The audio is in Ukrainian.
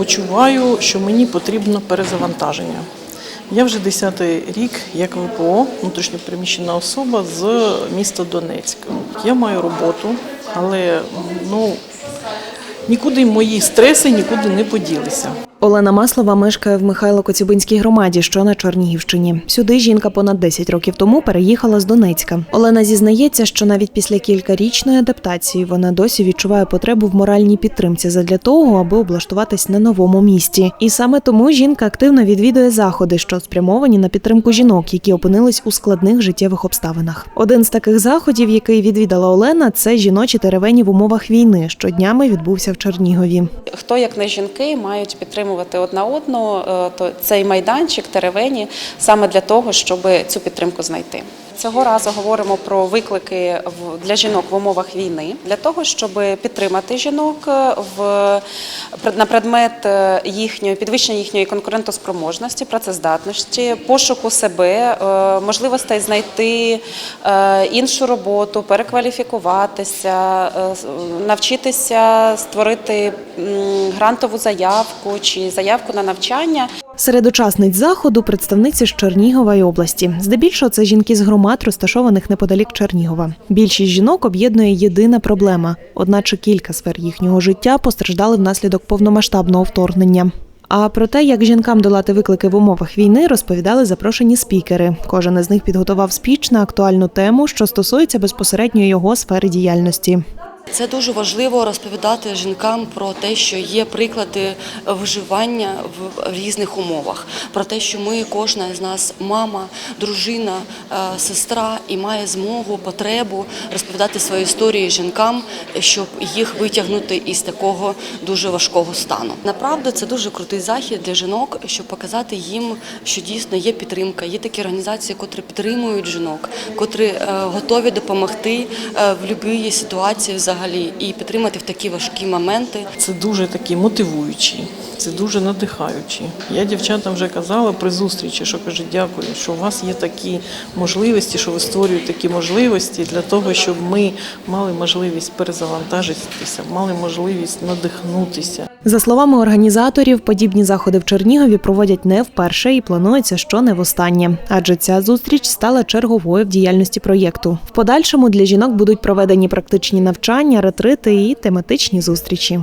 відчуваю, що мені потрібно перезавантаження. Я вже 10-й рік як ВПО, внутрішньопереміщена особа з міста Донецька. Я маю роботу, але ну, нікуди мої стреси нікуди не поділися. Олена Маслова мешкає в Михайло-Коцюбинській громаді, що на Чернігівщині. Сюди жінка понад 10 років тому переїхала з Донецька. Олена зізнається, що навіть після кількарічної адаптації вона досі відчуває потребу в моральній підтримці задля того, аби облаштуватись на новому місці. І саме тому жінка активно відвідує заходи, що спрямовані на підтримку жінок, які опинились у складних життєвих обставинах. Один з таких заходів, який відвідала Олена, це жіночі теревені в умовах війни, що днями відбувся в Чернігові. Хто як не жінки мають підтримувати одна одну, е, то цей майданчик теревені саме для того, щоб цю підтримку знайти. Цього разу говоримо про виклики для жінок в умовах війни, для того, щоб підтримати жінок е, в на предмет е, їхньої підвищення їхньої конкурентоспроможності, працездатності, пошуку себе, е, можливостей знайти іншу роботу, перекваліфікуватися, навчитися створити грантову заявку чи заявку на навчання. Серед учасниць заходу представниці з Чернігова і області. Здебільшого це жінки з громад, розташованих неподалік Чернігова. Більшість жінок об'єднує єдина проблема, одначе кілька сфер їхнього життя постраждали внаслідок повномасштабного вторгнення. А про те, як жінкам долати виклики в умовах війни, розповідали запрошені спікери. Кожен із них підготував спіч на актуальну тему, що стосується безпосередньо його сфери діяльності. Це дуже важливо розповідати жінкам про те, що є приклади виживання в різних умовах, про те, що ми, кожна з нас, мама, дружина, е, сестра, і має змогу, потребу розповідати свої історії жінкам, щоб їх витягнути із такого дуже важкого стану. Направду це дуже крутий захід для жінок, щоб показати їм, що дійсно є підтримка, є такі організації, котрі підтримують жінок, котрі е, готові допомогти е, в будь-якій ситуації взагалі і підтримати в такі важкі моменти. Це дуже такі мотивуючі, це дуже надихаючі. Я дівчатам вже казала при зустрічі, що кажу, дякую, що у вас є такі можливості, що ви створюєте такі можливості для того, щоб ми мали можливість перезавантажитися, мали можливість надихнутися. За словами організаторів, подібні заходи в Чернігові проводять не вперше і планується, що не востаннє. Адже ця зустріч стала черговою в діяльності проєкту. В подальшому для жінок будуть проведені практичні навчання, ретрити і тематичні зустрічі.